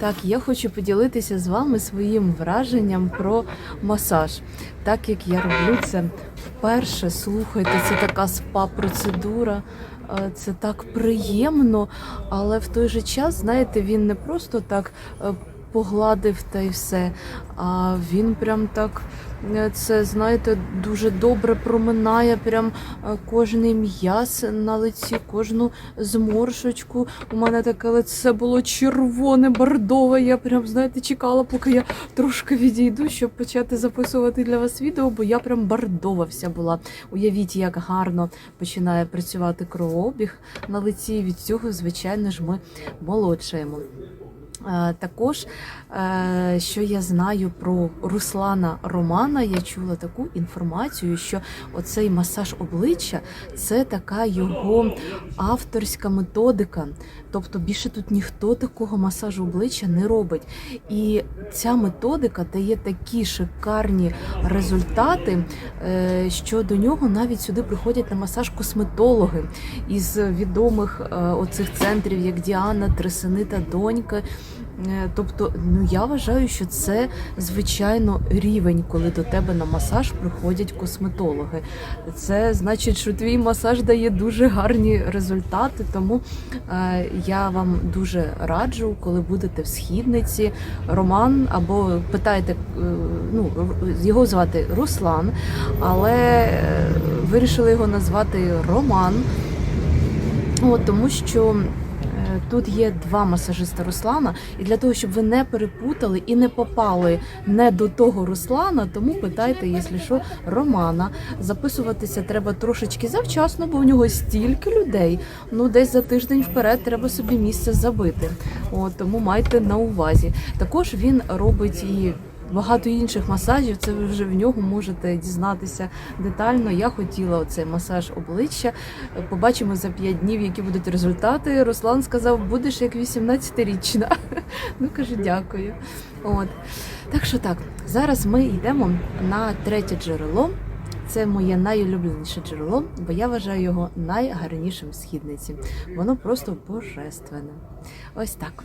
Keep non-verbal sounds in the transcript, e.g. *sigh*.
Так, я хочу поділитися з вами своїм враженням про масаж. Так як я роблю це вперше, слухайте, це така спа-процедура. е, Це так приємно, але в той же час, знаєте, він не просто так е, погладив та й все. А він прям так е, це, знаєте, дуже добре проминає прям е, кожний м'яз на лиці, кожну зморшечку. У мене таке лице було червоне, бордове. Я прям, знаєте, чекала, поки я трошки відійду, щоб почати записувати для вас відео, бо я прям бордова вся була. Уявіть, як гарно починає працювати кровообіг на лиці. Від цього, звичайно ж, ми молодшаємо. Е, Також, е, що я знаю про Руслана Романа, я чула таку інформацію, що оцей масаж обличчя це така його авторська методика. Тобто більше тут ніхто такого масажу обличчя не робить. І ця методика дає такі шикарні результати, е, що до нього навіть сюди приходять на масаж косметологи із відомих оцих центрів, як Діана, Тресини та Донька. Е, Тобто, ну я вважаю, що це звичайно рівень, коли до тебе на масаж приходять косметологи. Це значить, що твій масаж дає дуже гарні результати. Тому е, я вам дуже раджу, коли будете в східниці, Роман або питайте, е, ну його звати Руслан, але е, вирішили його назвати Роман. От, тому що тут є два масажиста Руслана, і для того, щоб ви не перепутали і не попали не до того Руслана, тому питайте, якщо що, Романа. Записуватися треба трошечки завчасно, бо у нього стільки людей. Ну, десь за тиждень вперед треба собі місце забити. От, тому майте на увазі. Також він робить і. Багато інших масажів, це ви вже в нього можете дізнатися детально. Я хотіла оцей масаж обличчя. Побачимо за 5 днів, які будуть результати. Руслан сказав, будеш як 18-річна. *laughs* Ну кажу, дякую. От так що так, зараз ми йдемо на третє джерело. Це моє найулюбленіше джерело, бо я вважаю його найгарнішим в східниці. Воно просто божественне. Ось так.